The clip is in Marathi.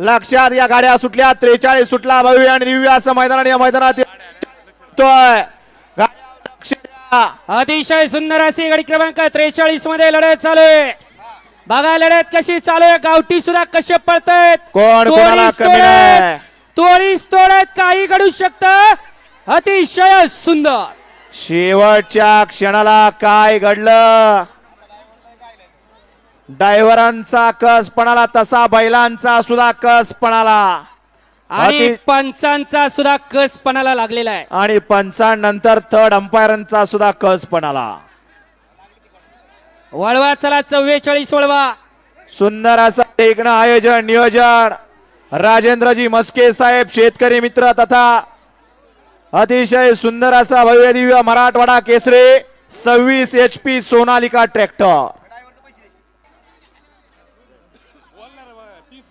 लक्षात या गाड्या सुटल्या त्रेचाळीस सुटला भव्य आणि दिव्य असं मैदानात या मैदानात. अतिशय सुंदर अशी गाडी क्रमांक त्रेचाळीसमध्ये लढत चालू आहे. बघा लढत कशी चालू आहे गावठी सुद्धा कसे पळतायत कोण. तोडीस तोडत काही घडू शकत. अतिशय सुंदर. शेवटच्या क्षणाला काय घडलं? ड्रायव्हरांचा कस पणाला तसा बैलांचा सुद्धा कस पणाला. आणि अति- पंचांचा सुद्धा कस पणाला लागलेला आहे. आणि पंचानंतर थर्ड अंपायरांचा सुद्धा कस पणाला. वळवा चला चव्वेचाळीस वळवा. सुंदर असं टेकणं आयोजन नियोजन. राजेंद्रजी मस्के साहेब शेतकरी मित्र तथा अतिशय सुंदर असा भव्य दिव्य मराठवाडा केसरी सव्वीस H P Sonalika tractor aqui